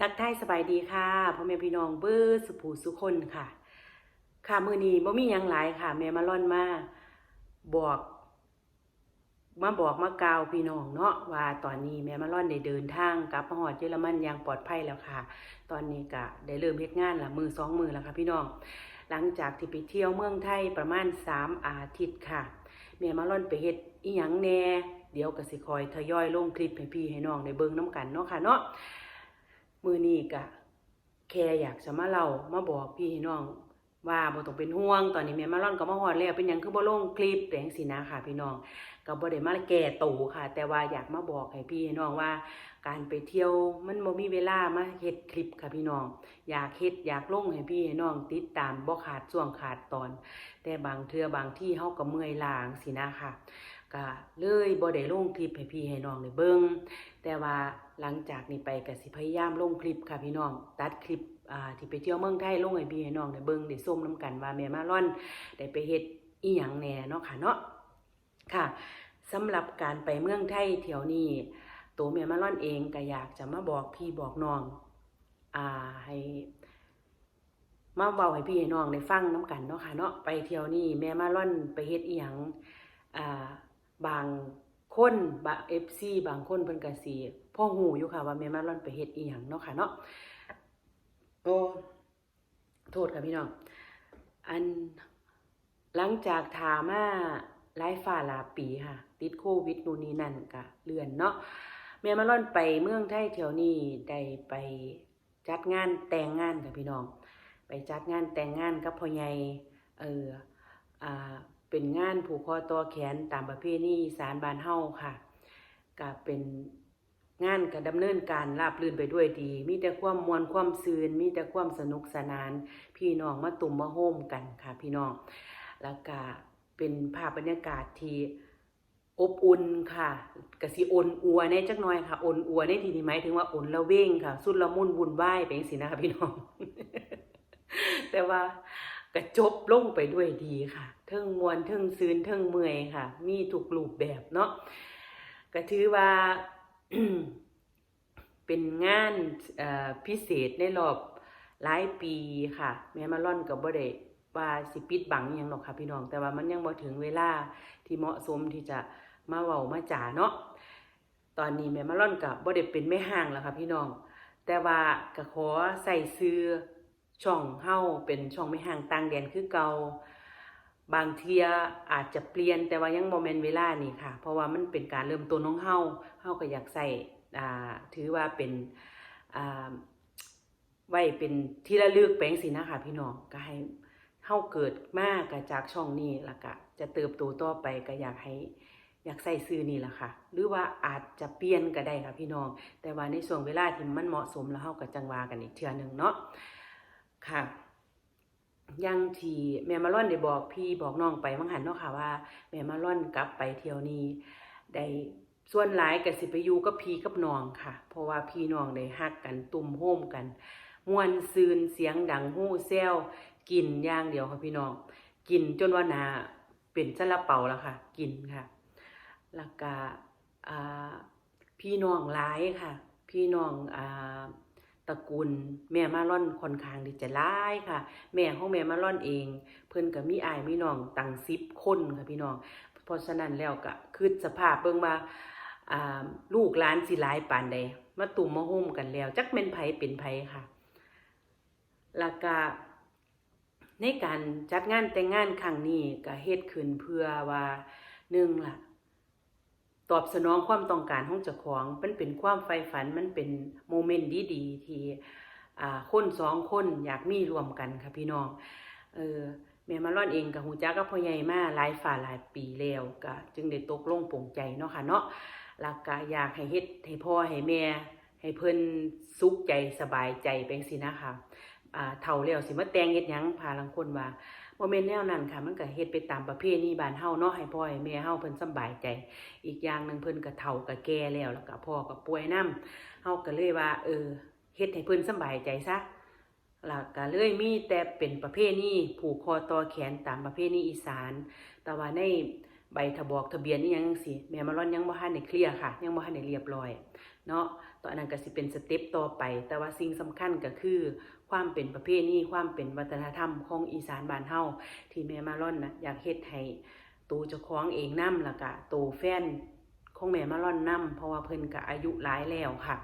ทักทายสบายดีค่ะพ่อแม่พี่น้องเบอร์สุภูสุคนค่ะ ค่ะมือนี้บ่มียังหลายค่ะ แม่มาล่อนมาบอก มาบอกมากล่าวพี่น้องเนาะว่าตอนนี้แม่มาล่อนได้เดินทางกลับมาฮอดเยอรมันอย่างปลอดภัยแล้วค่ะ ตอนนี้ก็ได้เริ่มเฮ็ดงานละมือสองมือแล้วค่ะพี่น้อง หลังจากที่ไปเที่ยวเมืองไทยประมาณสามอาทิตย์ค่ะแม่มาล่อนไปเฮ็ดอีหยังแหน่เดี๋ยวก็สิคอยทยอยลงคลิปให้พี่ให้น้องได้เบิ่งนํกันเนาะค่ะเนาะมือนี้กะแค่อยากจะมาเล่ามาบอกพี่ให้น้อง ว่าบ่ต้องเป็นห่วงตอนนี้แม่มาร่อนก็มาฮอดแล้วเป็นหยังคือบ่ลงคลิปแต่จังซี่นะค่ะ พี่น้องก็บ่ได้มาแก้ตูค่ะ แต่ว่าอยากมาบอกให้พี่น้องว่า การไปเที่ยวมันบ่มีเวลามาเฮ็ดคลิปค่ะพี่น้อง อยากเฮ็ดอยากลงให้พี่น้องติดตามบ่ขาดช่วงขาดตอน แต่บางเทื่อบางที่เฮาก็เมื่อยล้างซี่นะค่ะก็เลยบ่ได้ลงคลิปให้พี่ให้น้องได้เบิ่งแต่ว่า หลังจากนี้ไปก็สิพยายามลงคลิปค่ะพี่น้อง ตัดคลิปอ่าที่ไปเที่ยวเมืองไทยลงให้พี่ให้น้องได้เบิ่งได้ส้มน้ำกันว่าแม่มาร่อนได้ไปเฮ็ดอีหยังแน่เนาะค่ะเนาะค่ะสำหรับการไปเมืองไทยเที่ยวนี้ตัวแม่มาร่อนเองก็อยากจะมาบอกพี่บอกน้องอ่าให้มาเว้าให้พี่ให้น้องได้ฟังน้กันเนาะค่ะเนาะไปเที่ยวนี้แม่มาร่อนไปเฮ็ดอีหยังอ่าบาง คนบางเอฟซีบางคนเพิ่นก็สิพ่อหูอยู่ค่ะ ว่าแม่มาร่อนไปเฮ็ดอีหยังเนาะค่ะเนาะโอ้โทษค่ะพี่น้องอันหลังจากถามาหลายฝ่าลาปีค่ะ ติดโควิดนู่นนี่นั่นก็เลื่อนเนาะแม่มาร่อนไปเมืองไทยแถวนี้ได้ไปจัดงานแต่งงานค่ะพี่น้อง ไปจัดงานแต่งงานกับพ่อใหญ่เอออ่า เป็นงานผูกคอต่อแขนตามประเพณีอีสารบานเฮาค่ะก็เป็นงานก็ดำเนินการราบรื่นไปด้วยดี มีแต่ความมวลความซืนมีแต่ความสนุกสนาน พี่น้องมาตุ่มมาโฮมกันค่ะ พี่น้อง แล้วก็เป็นภาพบรรยากาศที่อบอุ่นค่ะกะสิอนอัวในจักหน่อยค่ะอนอัวในที่นี้หมายถึงว่าอนละเว้งค่ะ สุดละมุนวุ่นวายไปจังซี่นะคะพี่น้อง แต่ว่า ก็จบลงไปด้วยดีค่ะเทิงมวนเทิงซืนเทิงเมื่อยค่ะ มีทุกรูปแบบเนาะก็ถือว่าเป็นงานพิเศษในรอบหลายปีค่ะ แม่มาล่อนกับบ่ได้ว่าสิปิดบังยังหรอกค่ะพี่น้อง แต่ว่ามันยังบ่ถึงเวลาที่เหมาะสมที่จะมาเว้ามาจ่าเนาะตอนนี้แม่มาล่อนกับบ่ได้เป็นแม่ห้างแล้วค่ะพี่น้อง แต่ว่าก็ขอใส่ซื้อ ช่องเฮาเป็นช่องไม่ห่างต่างแดนคือเก่าบางเทียอาจจะเปลี่ยนแต่ว่ายังโมเมนเวลานี่ค่ะ เพราะว่ามันเป็นการเริ่มต้นของเฮาเฮาก็อยากใส่ถือว่าเป็นอ่าไว้เป็นที่ระลึกแปลงสินะคะพี่น้องก็ให้เฮาเกิดมากกจากช่องนี้ล้วก็จะเติบโตต่อไปก็อยากให้อยากใส่ซื้อนี่แหละค่ะ หรือว่าอาจจะเปลี่ยนก็ได้ค่ะพี่น้อง แต่ว่าในช่วงเวลาที่มันเหมาะสมแล้วเฮาก็จังว่ากันอีกเทื่อหนึ่งเนาะ ค่ะยังที่แม่มาร่อนได้บอกพี่บอกน้องไปมังหันเนาะค่ะว่าแม่มาร่อนกลับไปเที่ยวนี้ได้ส่วนหลายก็สิไปอยู่กับพี่กับน้องค่ะ เพราะว่าพี่น้องได้ฮักกันตุ่มโฮมกันมวนซืนเสียงดังฮู้แซวกินย่างเดียวค่ะพี่น้อง กินจนว่านาเป็นซาลาเปาแล้วค่ะ กินค่ะแล้วก็พี่น้องหลายค่ะ พี่น้องอ่า ตระกูลแม่มาร่อนค่อนข้างที่จะหลายค่ะ แม่ของแม่มาร่อนเอง เพิ่นก็มีอายมีน้องตั้ง10คนค่ะพี่น้อง เพราะฉะนั้นแล้วก็คือสภาพเบิ่งว่าลูกหลานสิหลายปานใดมาตุ่มมาโฮมกันแล้ว จักแม่นไผเป็นไผค่ะแล้วก็ในการจัดงานแต่งงานครั้งนี้ก็เฮ็ดขึ้นเพื่อว่าหนึ่งล่ะ ตอบสนองความต้องการของเจ้าของ มันเป็นความใฝ่ฝัน มันเป็นโมเมนต์ดีๆที่อ่าคนสองคนอยากมีรวมกันค่ะพี่น้อง เออแม่มาร่อนเองกับหูจักกับพ่อใหญ่มาหลายฝ่าหลายปีแล้วก็จึงได้ตกลงปลงใจเนาะค่ะเนาะแล้วก็อยากให้เฮ็ดให้พ่อให้แม่ ให้เพิ่นสุขใจสบายใจไปจังซี่นะคะอ่าเฒ่าแล้วสิมาแต่งเฮ็ดหยังพาลังคนว่า ว่าเมนแนวนั้นค่ะ มันก็เฮ็ดไปตามประเพณีบ้านเฮาเนาะให้พ่อให้แม่เฮาเพิ่นสบายใจ อีกอย่างหนึ่งเพิ่นก็เฒ่าก็แก่แล้วแล้วก็พ่อก็ป่วยนํเฮาก็เลยว่า เออเฮ็ดให้เพิ่นสบายใจซะหลักก็เลยมีแต่เป็นประเภทนี้ผูกคอต่อแขนตามประเภทนี้อีสาน แต่ว่าใน ใบทะบอกทะเบียนนี่ยังสิแม่มาร่อนยังบ่ทันได้เคลียร์ค่ะ ยังบ่ทันได้เรียบร้อย เนาะตอนนั้นก็สิเป็นสเต็ปต่อไป แต่ว่าสิ่งสำคัญก็คือ ความเป็นประเพณีความเป็นวัฒนธรรมของอีสานบ้านเฮาที่แม่มาร่อนนะอยากเฮ็ดให้ตูเจ้าของเองนํแล้วก็ตูแฟนของแม่มาร่อนนํเพราะว่าเพิ่นก็อายุหลายแล้วค่ะ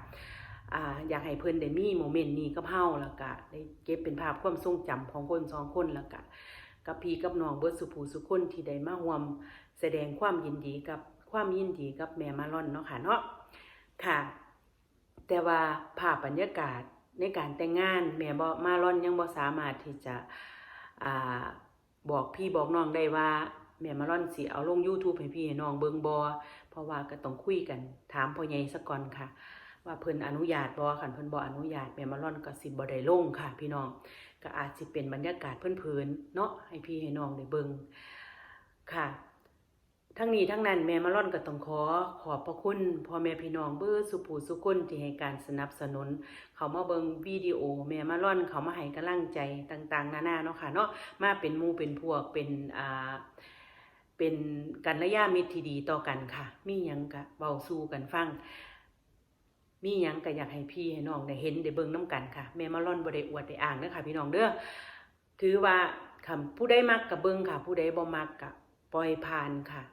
อยากให้เพิ่นได้มีโมเมนต์นี้กับเฮาแล้วก็ได้เก็บเป็นภาพความทรงจำของคนสองคนแล้วก็กับพี่กับน้องเบิดสุผู้สุคนที่ได้มาร่วม แสดงความยินดีกับความยินดีกับแม่มาร่อนเนาะค่ะเนาะค่ะ แต่ว่าภาพบรรยากาศในการแต่งงานแม่บ่มาร่อนยังบ่สามารถที่จะอ่าบอกพี่บอกน้องได้ว่าแม่มาร่อนสิเอาลง YouTube ให้พี่ให้น้องเบิงบ่เพราะว่าก็ต้องคุยกันถามพ่อใหญ่ซะก่อนค่ะ ว่าเพิ่นอนุญาตบ่คันเพิ่นบ่อนุญาตแม่มาร่อนก็สิบ่ได้ลงค่ะ พี่น้องก็อาจสิเป็นบรรยากาศเพิ่อนๆเนาะให้พี่ให้น้องได้เบิงค่ะ ทั้งนี้ทั้งนั้นแม่มาร่อนก็ต้องขอขอบพระคุณพ่อแม่พี่น้องเบอร์สุภูสุคนที่ให้การสนับสนุน เขามาเบิงวิดีโอ แม่มาร่อนเขามาให้กำลังใจต่างๆ นานาเนาะค่ะเนาะมาเป็นมู่เป็นพวกเป็นอ่าเป็นกันระยะมิตรที่ดีต่อกันค่ะ มีหยังก็เว้าสู่กันฟัง มีหยังก็อยากให้พี่ให้น้องได้เห็นได้เบิ่งน้กันค่ะแม่มาร่อนบ่ได้อวดได้อ้างเด้อค่ะ พี่น้องเด้อถือว่าคำผู้ใดมักก็เบิ่งค่ะ ผู้ใดบ่มักก็ปล่อยผ่านค่ะ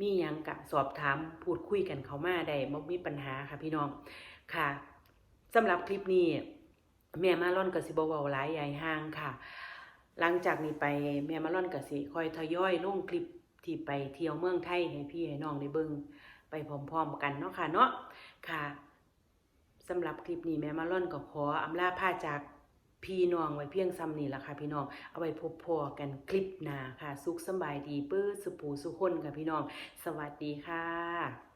มียังกะสอบถามพูดคุยกันเขามาได้บ่มีปัญหาค่ะพี่น้องค่ะสำหรับคลิปนี้แม่มาร่อนก็สิบเว้าหลายใหญ่ห่างค่ะ หลังจากนี้ไปแม่มาร่อนก็สิคอยทยอยลงคลิปที่ไปเที่ยวเมืองไทยให้พี่ให้น้องได้เบิ่งไปพร้อมๆกันเนาะค่ะเนาะค่ะสำหรับคลิปนี้แม่มาร่อนก็ขออำลาพาจาก พี่น้องไว้เพียงซ้ำนี้ล่ะค่ะพี่น้อง เอาไว้พบพอกันคลิปหน้าค่ะ สุขสบายดีเปื้อสุปูสุคนค่ะพี่น้อง สวัสดีค่ะ